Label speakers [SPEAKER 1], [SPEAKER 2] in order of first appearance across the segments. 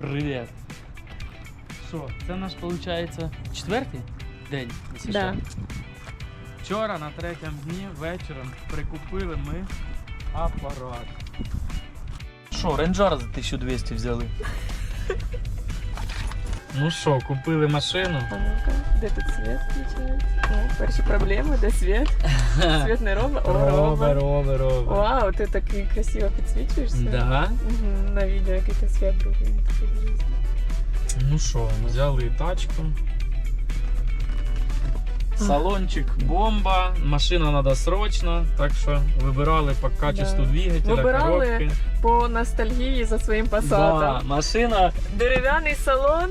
[SPEAKER 1] Привіт. Що, це наш, виходить, четвертий день США?
[SPEAKER 2] Да.
[SPEAKER 1] Вчора на третьому дні вечором прикупили ми апарат. Що, ренджар за 1200 взяли? ну що, купили машину.
[SPEAKER 2] А ну-ка, де тут світ включається? О, перші проблеми, де світ? Світ не робить? О, робить.
[SPEAKER 1] робе, робе.
[SPEAKER 2] Вау, ти такий красиво підсвічуєшся.
[SPEAKER 1] Да.
[SPEAKER 2] Угу, на відео який ти світ другий.
[SPEAKER 1] Ну що, взяли тачку. Салончик бомба, машина треба срочно, так що вибирали по качеству
[SPEAKER 2] Да.
[SPEAKER 1] двигателя,
[SPEAKER 2] Вибирали
[SPEAKER 1] коробки.
[SPEAKER 2] По ностальгії за своїм
[SPEAKER 1] Да, машина
[SPEAKER 2] Дерев'яний салон.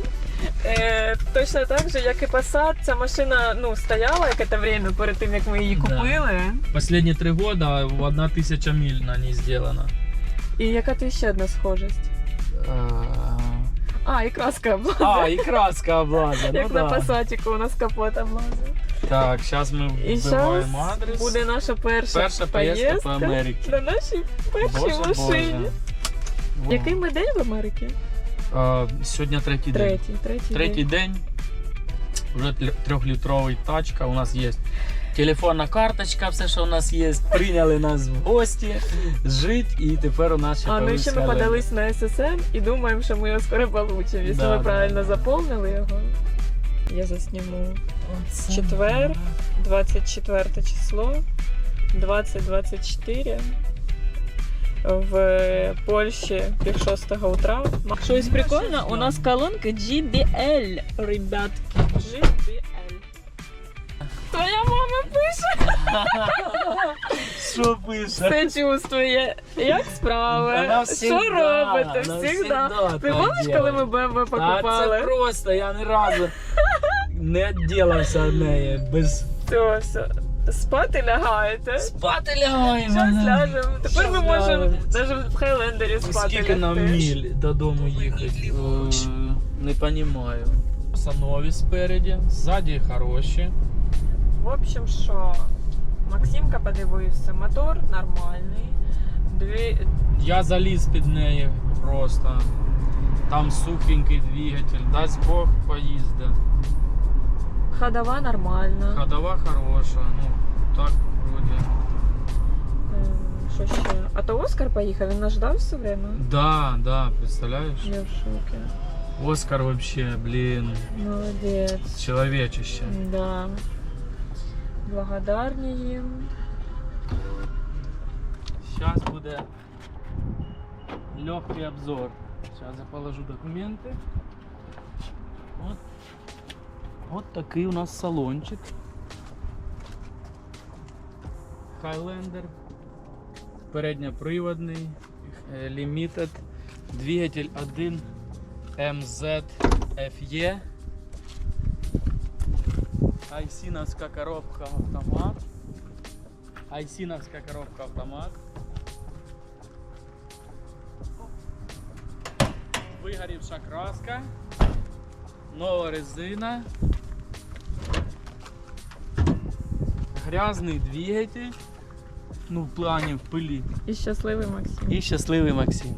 [SPEAKER 2] Е, точно так же, як і Passat, ця машина ну, стояла яке-то время перед тим, як ми її купили.
[SPEAKER 1] Последні три года одна тисяча миль на ній зроблена.
[SPEAKER 2] І яка ти ще одна схожість? А, і краска облазить.
[SPEAKER 1] А, і краска облаза.
[SPEAKER 2] Як
[SPEAKER 1] ну
[SPEAKER 2] на
[SPEAKER 1] да.
[SPEAKER 2] пасатіку у нас капот облазив.
[SPEAKER 1] Так, зараз ми вбиваємо адрес.
[SPEAKER 2] буде наша перша,
[SPEAKER 1] Перша поїздка по Америці.
[SPEAKER 2] на нашій першій
[SPEAKER 1] Боже,
[SPEAKER 2] машині.
[SPEAKER 1] Боже.
[SPEAKER 2] Який ми день в Америці?
[SPEAKER 1] А, сьогодні третій день.
[SPEAKER 2] Третій, третій,
[SPEAKER 1] Третій
[SPEAKER 2] день.
[SPEAKER 1] день. Вже трьохлітровий тачка. У нас є телефонна карточка, все, що у нас є. Прийняли нас в гості, жить, і тепер у нас ще
[SPEAKER 2] А ну ще ми подались на ССН і думаємо, що ми його скоро получимо, якщо
[SPEAKER 1] Да,
[SPEAKER 2] ми
[SPEAKER 1] да.
[SPEAKER 2] правильно заповнили його. Я засніму
[SPEAKER 1] Оце
[SPEAKER 2] Четвер. 24 число 2024 в Польщі пів шостого утра. Щось прикольне, у нас колонка GBL, ребятки. GBL. Твоя мама пише,
[SPEAKER 1] Що пише?
[SPEAKER 2] все чувствує. Як справи? Що
[SPEAKER 1] всегда,
[SPEAKER 2] робите?
[SPEAKER 1] вона
[SPEAKER 2] Всегда. Ти
[SPEAKER 1] так
[SPEAKER 2] помниш, коли ми. БМВ
[SPEAKER 1] А
[SPEAKER 2] покупали?
[SPEAKER 1] це просто, я ні разу не відділився від неї. Без
[SPEAKER 2] Все, все. Спати лягаєте?
[SPEAKER 1] спати лягаємо.
[SPEAKER 2] Зараз ляжемо. Тепер ми можемо навіть в Хайлендері спати.
[SPEAKER 1] Скільки нам міль додому їхати? Е, Не розумію. Нові спереді, ззаді хороші.
[SPEAKER 2] В общем, що? Максимка подивився, мотор нормальний. Дві...
[SPEAKER 1] Я заліз під неї просто. Там сухенький двигатель, дасть Бог поїзде.
[SPEAKER 2] Ходова нормальна.
[SPEAKER 1] Ходова хороша, ну так вроді.
[SPEAKER 2] Е, Що ще? А то Оскар поїхав, він нас ждав все время.
[SPEAKER 1] Да, да, представляєш?
[SPEAKER 2] Я в шокі.
[SPEAKER 1] Оскар вообще, блін,
[SPEAKER 2] Молодець.
[SPEAKER 1] чоловічище.
[SPEAKER 2] Да. Благодарні їм.
[SPEAKER 1] Сейчас буде легкий обзор. Сейчас я положу документы. Вот. Вот такий у нас салончик. Highlander. Передньоприводний. е, Limited. Двигатель 1 MZ FE. Айсиновська коробка автомат. Айсиновська коробка автомат. Вигорівша краска. Нова резина. Грязний двигатель. Ну, в плані в пилі.
[SPEAKER 2] І щасливий Максим.
[SPEAKER 1] І щасливий Максим.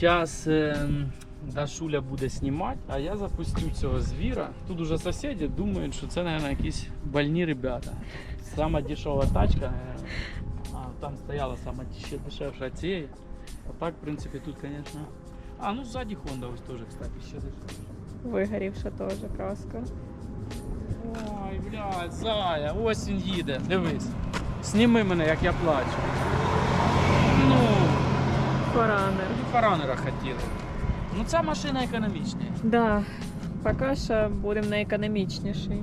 [SPEAKER 1] Зараз ем, Дашуля буде знімати, а я запустю цього звіра. Тут уже сусіди думають, що це, мабуть, якісь больні ребята. Сама дешева тачка. е, А, там стояла сама деш- дешевша цієї. А так, в принципі, тут, звісно. А, ну ззаді Honda ось теж, кстати, ще дешевше.
[SPEAKER 2] Вигорівша теж краска.
[SPEAKER 1] Ой, блядь, зая, ось він їде, дивись. Сніми мене, як я плачу. Ну,
[SPEAKER 2] Форанер.
[SPEAKER 1] фаранера хотіли. Ну ця машина економічна.
[SPEAKER 2] Да, поки що будемо найекономічніший.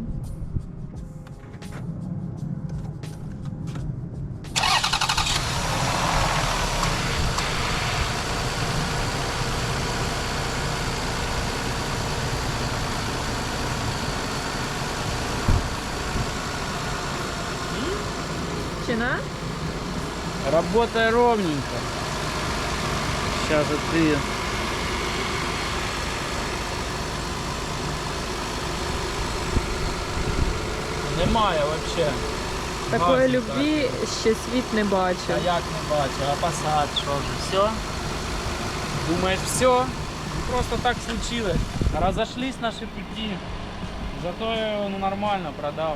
[SPEAKER 1] Работай ровненько. Сейчас же ты. Немає вообще.
[SPEAKER 2] Такої
[SPEAKER 1] Газу
[SPEAKER 2] любві ще світ не
[SPEAKER 1] так. А як не бачу, а посад, що ж, все? Думаешь, все, просто так случилось. Разошлись наши пути. Зато я его ну, нормально продал.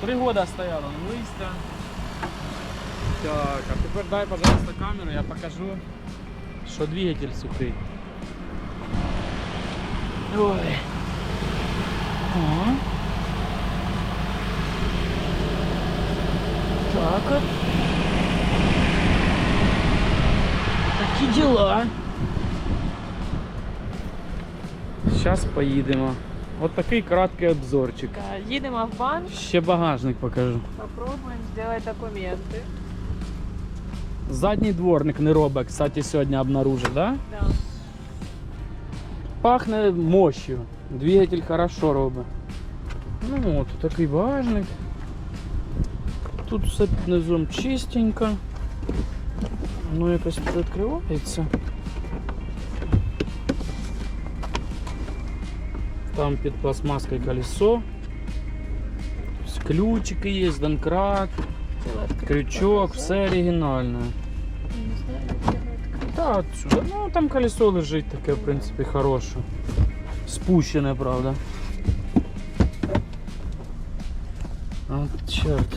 [SPEAKER 1] Три года стоял он листья. Так, а тепер дай, пожалуйста, камеру, я покажу, що двигатель сухий. Ой. О. Так от. Такі діла. Зараз поїдемо. От такий краткий обзорчик.
[SPEAKER 2] Да, їдемо в банк,
[SPEAKER 1] Ще багажник покажу.
[SPEAKER 2] попробуємо зробити документи.
[SPEAKER 1] Задній дворник не робить, кстати, сьогодні обнаружив, да?
[SPEAKER 2] Да.
[SPEAKER 1] Пахне мощью. Двигатель хорошо робить. Ну от, такий багажник. Тут все під низом чистенько. Ну якось відкривається. Там під пластмаской колесо. Тобто Ключики є, донкрат, Крючок, все оригінальне. Да, отсюда. Ну, там колесо лежить таке, в принципі, хороше. Спущене, правда. Чорт.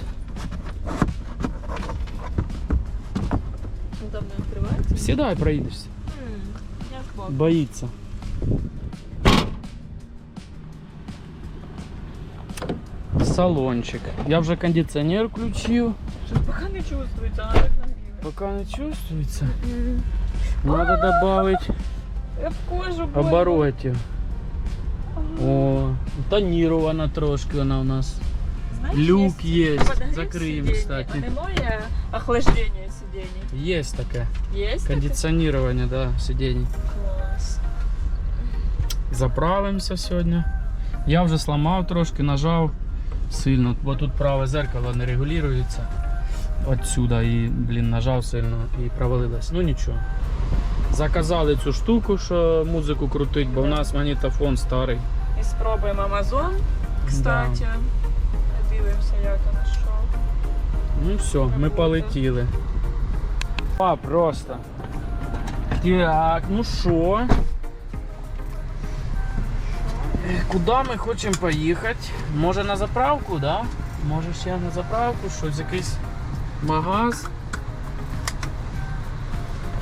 [SPEAKER 2] Ну, там не відкривається?
[SPEAKER 1] Сідай, проїдешся. Боїться. Салончик. Я вже кондиціонер включив.
[SPEAKER 2] Щось поки не чувствується, а так нагріває.
[SPEAKER 1] Поки не чувствується. Надо добавить
[SPEAKER 2] Я в кожу больно.
[SPEAKER 1] оборотів. О, тонірована трошки вона у нас.
[SPEAKER 2] Знаєш,
[SPEAKER 1] Люк
[SPEAKER 2] є
[SPEAKER 1] есть.
[SPEAKER 2] подогрів
[SPEAKER 1] Закриємо,
[SPEAKER 2] сидіння,
[SPEAKER 1] кстати.
[SPEAKER 2] А немає охлаждення сидіння?
[SPEAKER 1] Є таке.
[SPEAKER 2] Є? таке?
[SPEAKER 1] Кондиціонування, да, сидінь.
[SPEAKER 2] Клас.
[SPEAKER 1] Заправимося сьогодні. Я вже сломав трошки, нажав Сильно, бо тут праве зеркало не регулюється. Отсюда і, блін, нажав сильно і провалилось. Ну нічого. Заказали цю штуку, що музику крутить, бо в нас магнітофон старий.
[SPEAKER 2] І спробуємо Amazon, кстати. Подивимося, як воно що.
[SPEAKER 1] Ну все, ми полетіли. А, просто. Так, ну що? Куди ми хочемо поїхати? Може на заправку, да? Може ще на заправку, щось якийсь магаз.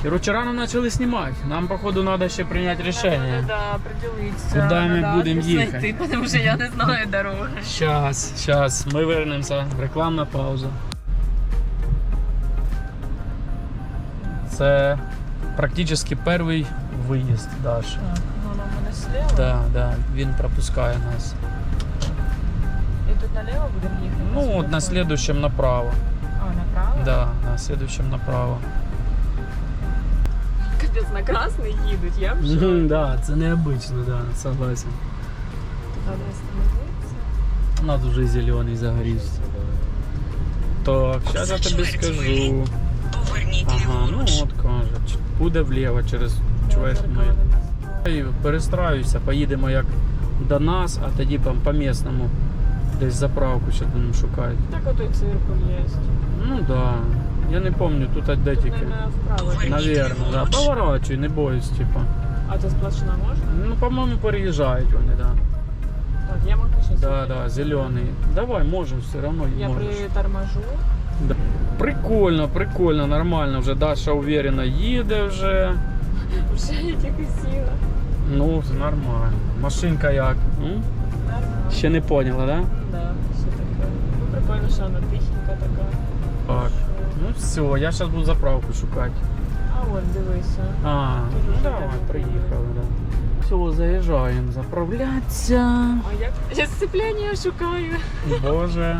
[SPEAKER 1] Короче, рано почали знімати. Нам, походу, треба ще прийняти рішення.
[SPEAKER 2] Да, определитися.
[SPEAKER 1] Куди ми будемо їхати?
[SPEAKER 2] Тому що я не знаю дороги.
[SPEAKER 1] Щас, щас, ми вернемося. Рекламна пауза. Це практично перший виїзд Даші.
[SPEAKER 2] слева.
[SPEAKER 1] Да, да, він пропускає нас.
[SPEAKER 2] І тут наліво будемо їхати?
[SPEAKER 1] Ну, от на слідущем направо.
[SPEAKER 2] А, направо?
[SPEAKER 1] Да, на слідущем направо.
[SPEAKER 2] Капець, на красний їдуть, я вже.
[SPEAKER 1] Мгм, Да, це необычно, да, согласен.
[SPEAKER 2] Треба остановитися.
[SPEAKER 1] У нас уже зелений загорівся. Так, зараз я тобі скажу. Ага, ну от кажуть. Буде вліво через чверть ми. Перестраюся, поїдемо як до нас, а тоді там по місному десь заправку ще будемо шукати.
[SPEAKER 2] Так отой циркуль є.
[SPEAKER 1] Ну так. Да. Я не пам'ятаю, тут де тільки. Навірно, да. Поворачуй, не бойся, типа.
[SPEAKER 2] А це сплошна можна?
[SPEAKER 1] Ну, по-моєму, переїжджають вони, да.
[SPEAKER 2] Так, я можу сейчас.
[SPEAKER 1] Да, да, зелений. Давай, можемо все одно.
[SPEAKER 2] Я
[SPEAKER 1] можеш.
[SPEAKER 2] приторможу.
[SPEAKER 1] Прикольно, прикольно, нормально. Вже Даша уверенно їде вже.
[SPEAKER 2] Вже я тільки сіла.
[SPEAKER 1] Ну, нормально. Машинка як? М?
[SPEAKER 2] Нормально.
[SPEAKER 1] Ще не поняла, да?
[SPEAKER 2] Да, все таке. Ну прикольно, що вона тихенька така.
[SPEAKER 1] Так. Ну все, я зараз буду заправку шукати.
[SPEAKER 2] А вон, дивися.
[SPEAKER 1] А,
[SPEAKER 2] Тут
[SPEAKER 1] ну
[SPEAKER 2] вже
[SPEAKER 1] давай,
[SPEAKER 2] так
[SPEAKER 1] приїхали, да. Все, заїжджаємо, заправлятися.
[SPEAKER 2] А як? Я сцепляння шукаю.
[SPEAKER 1] Боже.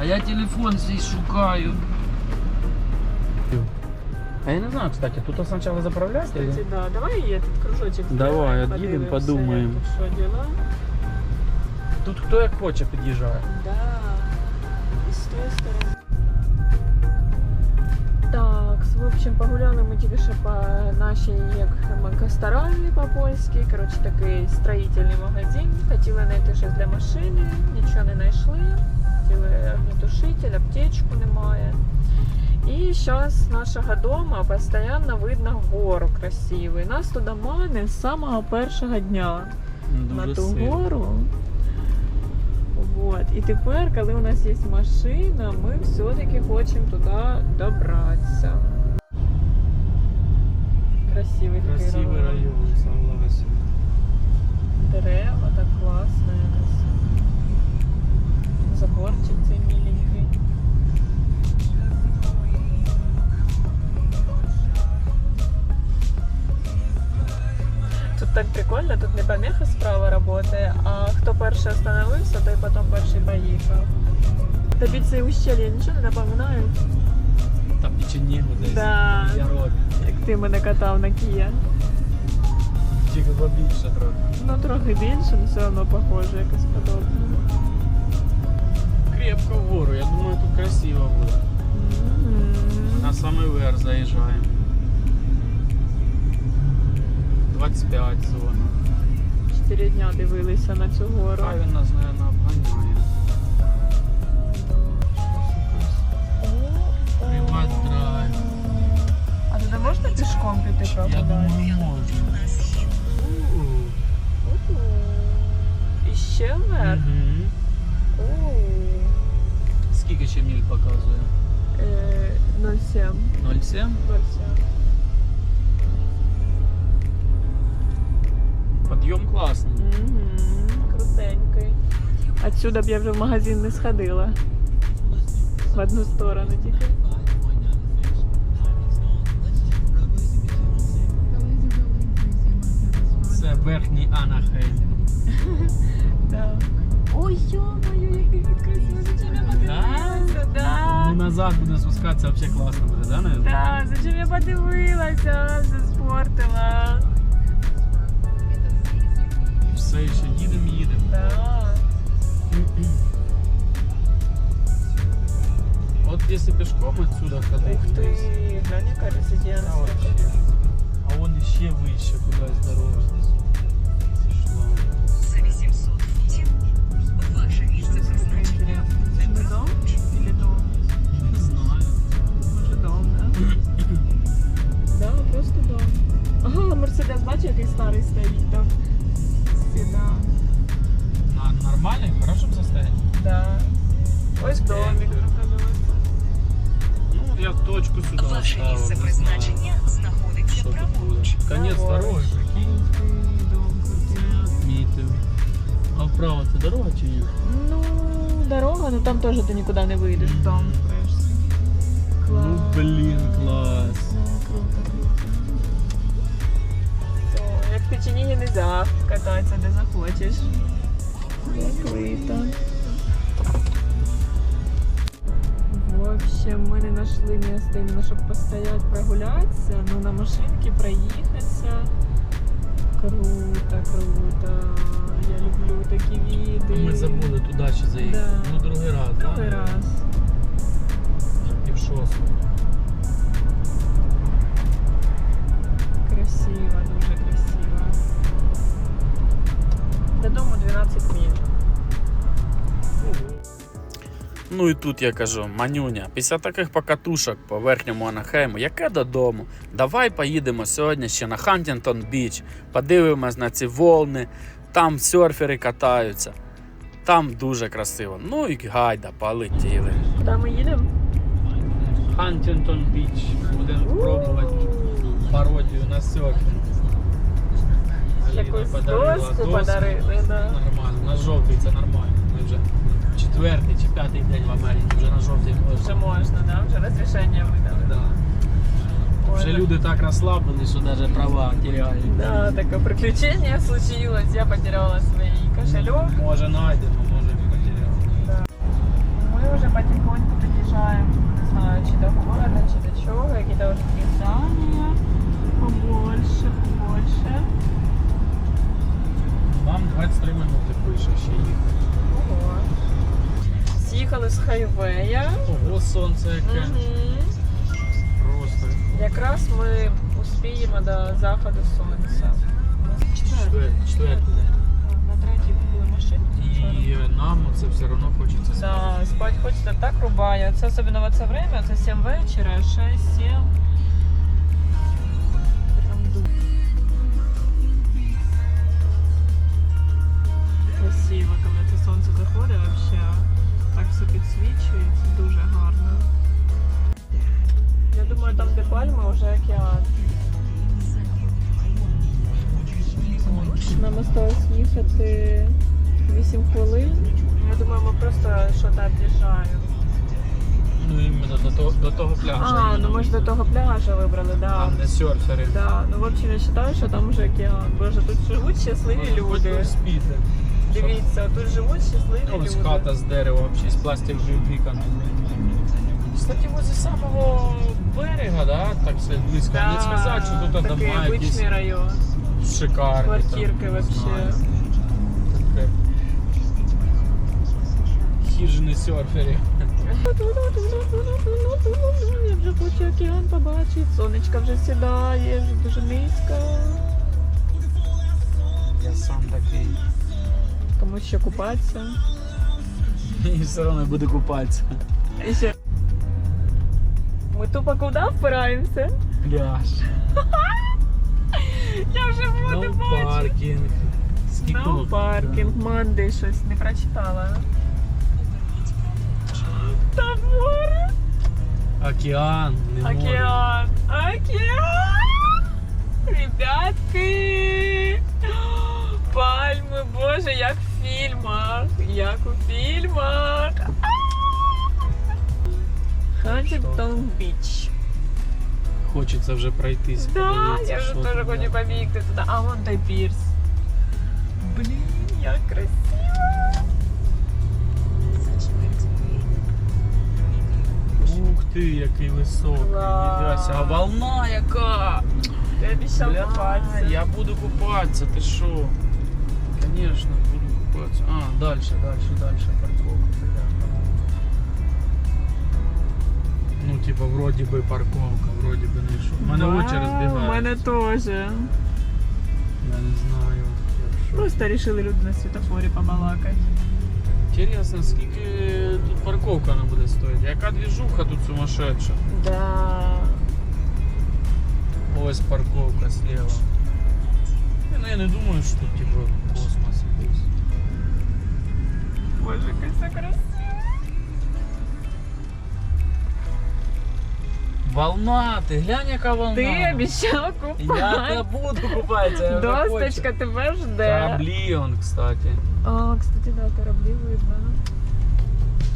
[SPEAKER 1] А я телефон здесь шукаю. А я не знаю, кстати, тут спочатку заправляти?
[SPEAKER 2] Кстати,
[SPEAKER 1] или?
[SPEAKER 2] да. Давай я тут кружочек
[SPEAKER 1] Давай,
[SPEAKER 2] сделаем,
[SPEAKER 1] отъедем,
[SPEAKER 2] подивимося,
[SPEAKER 1] подумаем.
[SPEAKER 2] як тут Що діла?
[SPEAKER 1] Тут хто як хоче під'їжджає.
[SPEAKER 2] Да. І з тої сторони. Так, в общем, погуляли ми тільки що по нашій як Костаральні по-польськи. Коротше, такий строїтельний магазин. Хотіли знайти щось для машини, нічого не знайшли. Хотіли огнетушитель, аптечку немає. И сейчас нашего дома постоянно видно гору красивий. Нас туди мане з самого першого дня на ту
[SPEAKER 1] сильно.
[SPEAKER 2] гору. Вот. І тепер, коли у нас є машина, ми все-таки хочемо туди добратися. Красивий,
[SPEAKER 1] Красивий район, согласен.
[SPEAKER 2] Дерева так класно якось. Заборчик цей міленький. Тут так прикольно, тут не помеха справа працює, а хто перший остановився, той потім перший поїхав. Тобі ці ущелья нічого не напоминають?
[SPEAKER 1] Та печенігу десь.
[SPEAKER 2] Да.
[SPEAKER 1] Я роблю.
[SPEAKER 2] Як ти мене катав на Кія.
[SPEAKER 1] Тільки побільше трохи.
[SPEAKER 2] Ну трохи більше, але все одно похоже, якось подобне.
[SPEAKER 1] Крепко вгору, я думаю, тут красиво буде.
[SPEAKER 2] Мгм.
[SPEAKER 1] На самий верх заїжджаємо. 25 зона.
[SPEAKER 2] Чотири дня дивилися на цю гору.
[SPEAKER 1] Хай він нас, мабуть, обганяє. Приват драйв.
[SPEAKER 2] А туди можна пішком піти
[SPEAKER 1] Я
[SPEAKER 2] прогуляти?
[SPEAKER 1] думаю, можна.
[SPEAKER 2] І ще вверх.
[SPEAKER 1] Скільки ще міль показує?
[SPEAKER 2] Е, 0,7.
[SPEAKER 1] 0,7?
[SPEAKER 2] 0,7.
[SPEAKER 1] Підйом класний.
[SPEAKER 2] Мгм, Крутенький. Отсюда б я вже в магазин не сходила. В одну сторону тільки.
[SPEAKER 1] Це верхній Анахейм.
[SPEAKER 2] Да. Ой, ё-моё, який я подивилася? Да.
[SPEAKER 1] Ну назад буде спускатися взагалі класно буде, да, наверное?
[SPEAKER 2] Да, зачем я подивилася, все спортила.
[SPEAKER 1] Все ще їдемо, їдемо.
[SPEAKER 2] Да.
[SPEAKER 1] От якщо пішком отсюда ходити.
[SPEAKER 2] Ух ты, глянь, яка
[SPEAKER 1] Та
[SPEAKER 2] резиденція.
[SPEAKER 1] вообще. А вон ще вище кудись дорога. Пішла.
[SPEAKER 3] За 800 футів ваше місце призначення.
[SPEAKER 2] Це не дом или дом?
[SPEAKER 1] Не знаю.
[SPEAKER 2] Може дом, да? Да, просто дом. Ага, Мерседес, бачиш, який старий стоїть там. Седан.
[SPEAKER 1] На нормальний, в хорошому состоянии.
[SPEAKER 2] Да. Ось домик.
[SPEAKER 1] Ну, я точку сюди
[SPEAKER 3] Ваше
[SPEAKER 1] оставив,
[SPEAKER 3] місце
[SPEAKER 1] не знаю,
[SPEAKER 3] призначення знаходиться
[SPEAKER 1] Що тут буде?
[SPEAKER 3] праворуч.
[SPEAKER 1] Конець
[SPEAKER 2] Праворуч.
[SPEAKER 1] дороги, прикинь.
[SPEAKER 2] Дом крутий.
[SPEAKER 1] Мітив. А вправо це дорога чи ні?
[SPEAKER 2] Ну, дорога, ну там теж ти нікуди не вийдеш. Там впрешся. Клас.
[SPEAKER 1] Ну, блін, клас.
[SPEAKER 2] В Печенігі нельзя кататися, де захочеш. Закрито. В общем, ми не знайшли місце іменно, щоб постояти, прогулятися, ну на машинці проїхатися. Круто, круто. Я люблю такі види.
[SPEAKER 1] Ми забули туди ще заїхати.
[SPEAKER 2] Да.
[SPEAKER 1] Ну, другий раз. да?
[SPEAKER 2] Другий раз.
[SPEAKER 1] І в шосту.
[SPEAKER 2] Красиво, дуже красиво. Додому 12 миль.
[SPEAKER 1] Ну і тут я кажу, манюня, після таких покатушок по верхньому Анахайму, яке додому? Давай поїдемо сьогодні ще на Хантінгтон Біч, подивимось на ці волни, там серфери катаються. Там дуже красиво. Ну і гайда, полетіли.
[SPEAKER 2] Куди ми їдемо?
[SPEAKER 1] Хантінгтон Біч. Будемо пробувати пародію на серфінг.
[SPEAKER 2] Якусь доску подарили, да.
[SPEAKER 1] Нормально, на жовтий це нормально. Ми вже четвертий чи п'ятий день в Америці, вже на жовтий
[SPEAKER 2] Вже
[SPEAKER 1] можна.
[SPEAKER 2] можна, да? Вже розрішення видали.
[SPEAKER 1] Да. Вже люди так розслаблені, що навіть права теряють.
[SPEAKER 2] Да, таке приключення случилось. Я потеряла свій кошелек.
[SPEAKER 1] Може знайдемо, може не потеряли.
[SPEAKER 2] Ми вже потихоньку під'їжджаємо, не знаю, чи до города, чи до чого, такі здання.
[SPEAKER 1] Вам 23 минути пише ще їхати.
[SPEAKER 2] Ого. З'їхали з хайвея.
[SPEAKER 1] Ого, сонце яке.
[SPEAKER 2] Мгм.
[SPEAKER 1] Просто.
[SPEAKER 2] Якраз ми успіємо до заходу сонця.
[SPEAKER 1] Четвертий. Четвертий.
[SPEAKER 2] На третій були машину.
[SPEAKER 1] І нам це все одно хочеться спати.
[SPEAKER 2] Да, спать хочется так рубає. Це особливо в це время, це 7 вечора, 6, Красиво, коли це сонце заходить, вообще так все підсвічується, дуже гарно. Я думаю, там, де пальма, вже океан. Нам осталось їхати 8 хвилин. Я думаю, ми просто щось об'їжджаємо.
[SPEAKER 1] Ну іменно до того, до того пляжу.
[SPEAKER 2] А, ну ми ж до того пляжа вибрали, да.
[SPEAKER 1] Там де серфери.
[SPEAKER 2] Да, ну в общем я вважаю, що там вже океан. Боже, тут живуть щасливі
[SPEAKER 1] Ну,
[SPEAKER 2] люди.
[SPEAKER 1] спіти.
[SPEAKER 2] Дивіться, тут живуть щасливі
[SPEAKER 1] Ось хата з дерева, з пластикових вікон. Кстати, возле самого берега, да, так все близько.
[SPEAKER 2] Да,
[SPEAKER 1] Не сказати, що тут
[SPEAKER 2] такий
[SPEAKER 1] дома якісь
[SPEAKER 2] обичний район.
[SPEAKER 1] шикарні.
[SPEAKER 2] Квартирки
[SPEAKER 1] там, не
[SPEAKER 2] вообще.
[SPEAKER 1] знаю. Таке. Хижини.
[SPEAKER 2] Я вже хочу океан побачити. Сонечко вже сідає, вже дуже низько.
[SPEAKER 1] Я сам такий.
[SPEAKER 2] Комусь ще купатися.
[SPEAKER 1] І все одно буду купатися.
[SPEAKER 2] І ще. Ми тупо куди впираємося?
[SPEAKER 1] Пляж.
[SPEAKER 2] Я вже
[SPEAKER 1] No
[SPEAKER 2] буду бачити.
[SPEAKER 1] паркінг. Скільки
[SPEAKER 2] No
[SPEAKER 1] тут?
[SPEAKER 2] паркінг, Манди щось не прочитала. Та море,
[SPEAKER 1] Океан. не море.
[SPEAKER 2] океан, океан! Ребятки! Пальми, боже, як фільмах, як у фільмах. Хантингтон Біч.
[SPEAKER 1] Хочеться вже пройтись.
[SPEAKER 2] Да,
[SPEAKER 1] подивитися,
[SPEAKER 2] я вже
[SPEAKER 1] що
[SPEAKER 2] теж
[SPEAKER 1] там,
[SPEAKER 2] хочу
[SPEAKER 1] да.
[SPEAKER 2] побігти туди. А вон той пірс. Блін, як красиво.
[SPEAKER 1] Ух ти, який високий.
[SPEAKER 2] Клас.
[SPEAKER 1] Ніфіга А волна яка!
[SPEAKER 2] Ти обіцяв
[SPEAKER 1] Бля,
[SPEAKER 2] купатися.
[SPEAKER 1] я буду купатися, ти що? Конечно, буду купатися. А, дальше, дальше, дальше парковка. Бля. Ну, типа, вроді би парковка, вроді би не що. У мене
[SPEAKER 2] Да,
[SPEAKER 1] очі розбігаються.
[SPEAKER 2] У мене теж.
[SPEAKER 1] Я не знаю. я в шоці.
[SPEAKER 2] Просто вирішили люди на світофорі побалакати.
[SPEAKER 1] Інтересно, скільки тут парковка вона буде стоїти? Яка движуха тут сумасшедша?
[SPEAKER 2] Да.
[SPEAKER 1] Ось парковка слева. Ні, Ну я не думаю, що тут типу Волна, ти глянь, яка волна.
[SPEAKER 2] Ти обіцяв
[SPEAKER 1] Я не буду купатися.
[SPEAKER 2] Досточка тебе жде.
[SPEAKER 1] Кораблі он, кстати.
[SPEAKER 2] А, кстати, да, кораблі видно.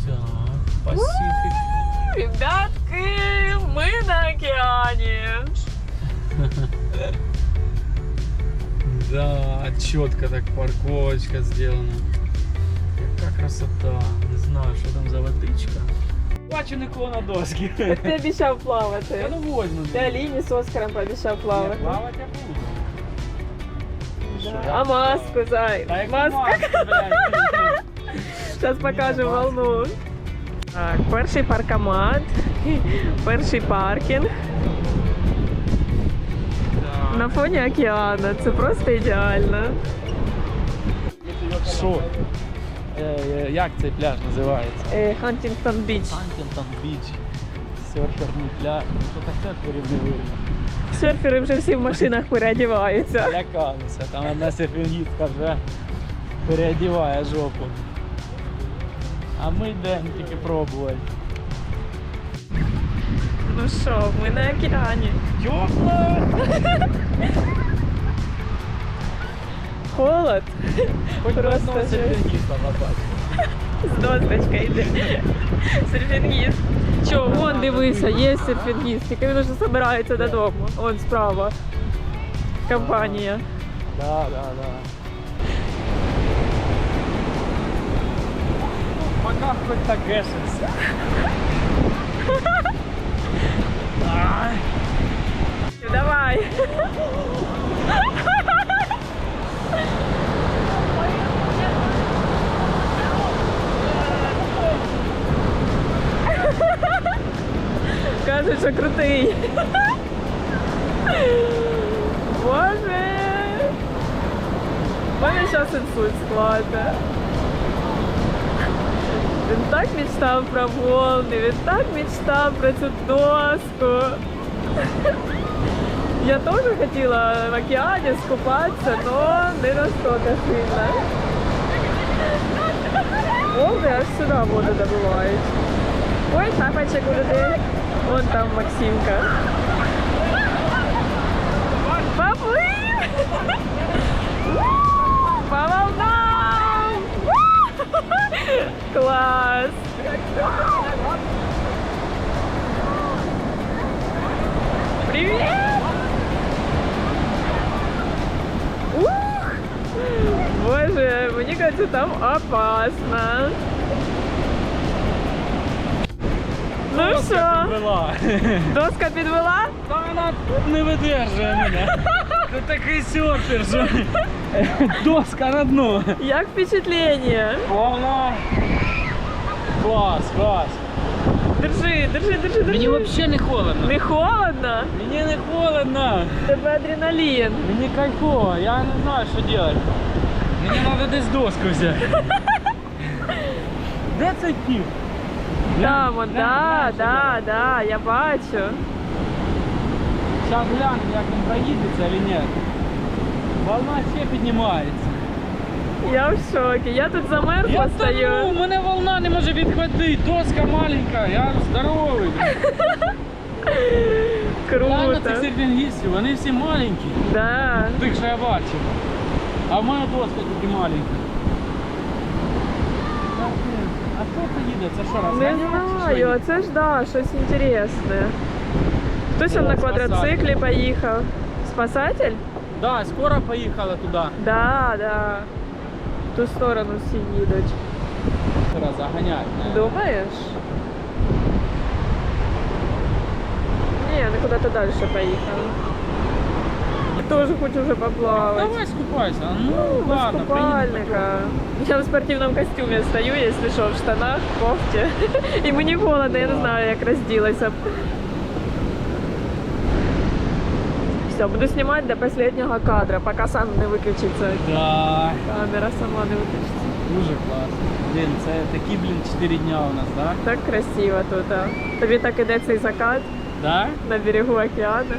[SPEAKER 1] Так, Пасифік.
[SPEAKER 2] Ребятки, ми на океані.
[SPEAKER 1] Да, чітко так парковочка зроблена. Яка красота. Не знаю, що там за водичка. Бачу нікого на доски.
[SPEAKER 2] Ти обіцяв
[SPEAKER 1] Я
[SPEAKER 2] плавати.
[SPEAKER 1] не возьму.
[SPEAKER 2] Ти Аліні з Оскаром пообіцяв плавати.
[SPEAKER 1] Плавати я буду.
[SPEAKER 2] Да. А маску, зай.
[SPEAKER 1] Та як
[SPEAKER 2] Маска.
[SPEAKER 1] маска, блядь.
[SPEAKER 2] Зараз покажу волну. Так, перший паркомат, перший паркінг на фоні океану. Це просто ідеально.
[SPEAKER 1] Що? Е, Як цей пляж називається?
[SPEAKER 2] Хантінгтон Біч.
[SPEAKER 1] Хантінгтон Біч. Серферний пляж. Ну, так серферів не видно?
[SPEAKER 2] Серфери вже всі в машинах переодіваються.
[SPEAKER 1] Лякалися. Там одна серфінгістка вже переодіває жопу. А ми йдемо тільки пробувати.
[SPEAKER 2] Ну що, ми на океані.
[SPEAKER 1] Тепло!
[SPEAKER 2] Холод.
[SPEAKER 1] Хоч би
[SPEAKER 2] Просто
[SPEAKER 1] одного
[SPEAKER 2] жесть.
[SPEAKER 1] серфінгіста побачити.
[SPEAKER 2] З досточкою йде. Серфінгіст. Що, вон дивися, є серфінгіст, тільки він вже збирається додому. Вон справа. Компанія.
[SPEAKER 1] Да, да, да. Пока хоть так гешится.
[SPEAKER 2] Давай. Кажуть, що крутий. Боже. У зараз інсульт схватить. Він так мечтав про волни, він так мечтав про цю доску. Я теж хотіла в океані скупатися, але не настільки сильно. Волни аж сюди воду добувають. Ой, тапочок у людей. Вон там Максимка. Поплив! По волнам! Класс! Привет! Ух! Боже, мне кажется, там опасно. Ну що,
[SPEAKER 1] Була.
[SPEAKER 2] доска підвела?
[SPEAKER 1] Та вона не видержує мене. Це такий серфер, що доска на дно.
[SPEAKER 2] Як впечатлення?
[SPEAKER 1] Вона. Клас, клас.
[SPEAKER 2] Держи, держи, держи, держи.
[SPEAKER 1] Мені взагалі не холодно.
[SPEAKER 2] Не холодно?
[SPEAKER 1] Мені не холодно.
[SPEAKER 2] Тебе адреналін.
[SPEAKER 1] Мені кайфово, я не знаю, що робити. Мені треба десь доску взяти. Де цей тіп?
[SPEAKER 2] Там, он, да, да, да, я бачу.
[SPEAKER 1] Зараз глянемо, як він проїдеться чи ні. Волна ще піднімається.
[SPEAKER 2] Я в шокі. Я тут замерзла
[SPEAKER 1] Я
[SPEAKER 2] стою.
[SPEAKER 1] тону, мене волна не може відходити, доска маленька, я здоровий. На цих
[SPEAKER 2] Круто.
[SPEAKER 1] серфінгістів, вони всі маленькі.
[SPEAKER 2] Да.
[SPEAKER 1] Тих, що я бачив. А в мене доска тільки маленька. хто це їде? Це що,
[SPEAKER 2] Не
[SPEAKER 1] розганяють чи що
[SPEAKER 2] знаю,
[SPEAKER 1] їде?
[SPEAKER 2] оце ж да, щось інтересне. Хтось он
[SPEAKER 1] О,
[SPEAKER 2] на
[SPEAKER 1] спасатель.
[SPEAKER 2] квадроциклі поїхав. Спасатель?
[SPEAKER 1] Да, скоро поїхала туди.
[SPEAKER 2] Да, да. В ту сторону всі їдуть.
[SPEAKER 1] Зараз заганяють. не?
[SPEAKER 2] Думаєш? Ні, вони куди-то далі поїхали. Тоже хочу вже поплавати.
[SPEAKER 1] Давай скупайся. Ну,
[SPEAKER 2] без
[SPEAKER 1] ладно, приїдемо.
[SPEAKER 2] купальника. Я в спортивном костюме стою, если что, в штанах, в кофте. И мне холодно, я не знаю, як розділася. Все, буду снимать до последнего кадра, пока сам не виключиться.
[SPEAKER 1] Да,
[SPEAKER 2] Камера сама не виключиться.
[SPEAKER 1] дуже класно. Блін, це такі, блін, 4 дня у нас, да?
[SPEAKER 2] Так красиво тут. а. Тобі так іде цей закат
[SPEAKER 1] Да?
[SPEAKER 2] на берегу океану.